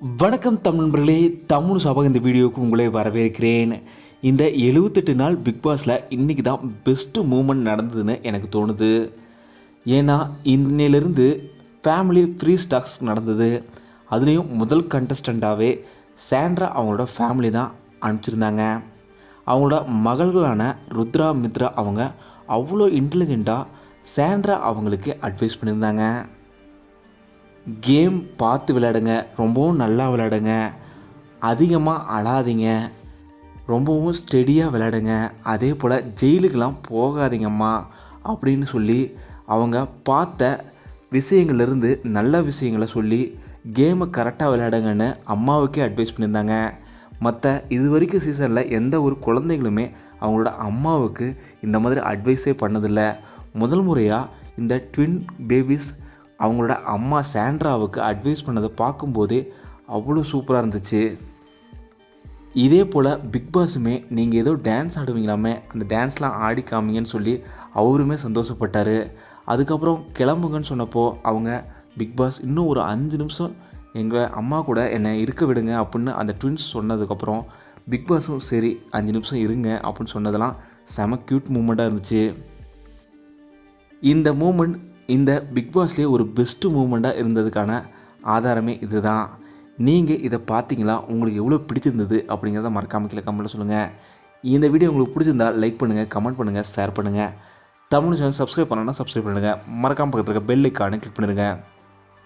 வணக்கம் தமிழ் நண்பர்களே தமிழ் சபக இந்த வீடியோவுக்கு உங்களை வரவேற்கிறேன். இந்த எழுபத்தெட்டு நாள் பிக் பாஸில் இன்றைக்கி தான் பெஸ்ட்டு மூமெண்ட் நடந்ததுன்னு எனக்கு தோணுது. ஏன்னா இன்னிலிருந்து ஃபேமிலி ஃப்ரீ ஸ்டாக்ஸ் நடந்தது. அதுலேயும் முதல் கண்டஸ்டண்ட்டாகவே சாண்ட்ரா அவங்களோட ஃபேமிலி தான் அனுப்பிச்சிருந்தாங்க. அவங்களோட மகள்களான ருத்ரா மித்ரா அவங்க அவ்வளோ இன்டெலிஜெண்ட்டாக சாண்ட்ரா அவங்களுக்கு அட்வைஸ் பண்ணியிருந்தாங்க. கேம் பார்த்து விளையாடுங்க ரொம்பவும் நல்லா விளையாடுங்க அதிகமாக அழாதீங்க ரொம்பவும் ஸ்டெடியாக விளையாடுங்க அதே போல் ஜெயிலுக்கெலாம் போகாதீங்கம்மா அப்படின்னு சொல்லி அவங்க பார்த்த விஷயங்கள்லேருந்து நல்ல விஷயங்களை சொல்லி கேமை கரெக்டாக விளையாடுங்கன்னு அம்மாவுக்கே அட்வைஸ் பண்ணியிருந்தாங்க. மற்ற இது வரைக்கும் சீசனில் எந்த ஒரு குழந்தைகளுமே அவங்களோட அம்மாவுக்கு இந்த மாதிரி அட்வைஸே பண்ணதில்லை. முதல் முறையாக இந்த ட்வின் பேபிஸ் அவங்களோட அம்மா சாண்ட்ராவுக்கு அட்வைஸ் பண்ணதை பார்க்கும்போதே அவ்வளோ சூப்பராக இருந்துச்சு. இதே போல் பிக் பாஸுமே நீங்கள் ஏதோ டான்ஸ் ஆடுவீங்களாமே அந்த டான்ஸ்லாம் ஆடி காமிங்கன்னு சொல்லி அவருமே சந்தோஷப்பட்டார். அதுக்கப்புறம் கிளம்புங்கன்னு சொன்னப்போ அவங்க பிக் பாஸ் இன்னும் ஒரு அஞ்சு நிமிஷம் எங்கள் அம்மா கூட என்னை இருக்க விடுங்க அப்படின்னு அந்த ட்வின்ஸ் சொன்னதுக்கப்புறம் பிக் பாஸும் சரி அஞ்சு நிமிஷம் இருங்க அப்படின்னு சொன்னதெல்லாம் செம க்யூட் மூமெண்ட்டாக இருந்துச்சு. இந்த மூமெண்ட் இந்த பிக் பாஸ்லேயே ஒரு பெஸ்ட்டு மூமெண்ட்டாக இருந்ததுக்கான ஆதாரமே இதுதான். நீங்கள் இதை பார்த்தீங்களா? உங்களுக்கு எவ்வளோ பிடிச்சிருந்தது அப்படிங்கிறத மறக்காம கீழே கமெண்ட்டில் சொல்லுங்கள் இந்த வீடியோ உங்களுக்கு பிடிச்சிருந்தா லைக் பண்ணுங்கள் கமெண்ட் பண்ணுங்கள் ஷேர் பண்ணுங்கள் தமிழ் சேனல் சப்ஸ்கிரைப் பண்ணணும்னா சப்ஸ்கிரைப் பண்ணுங்கள் மறக்காமல் பக்கத்தில் இருக்க பெல் ஐக்கானு கிளிக் பண்ணிடுங்க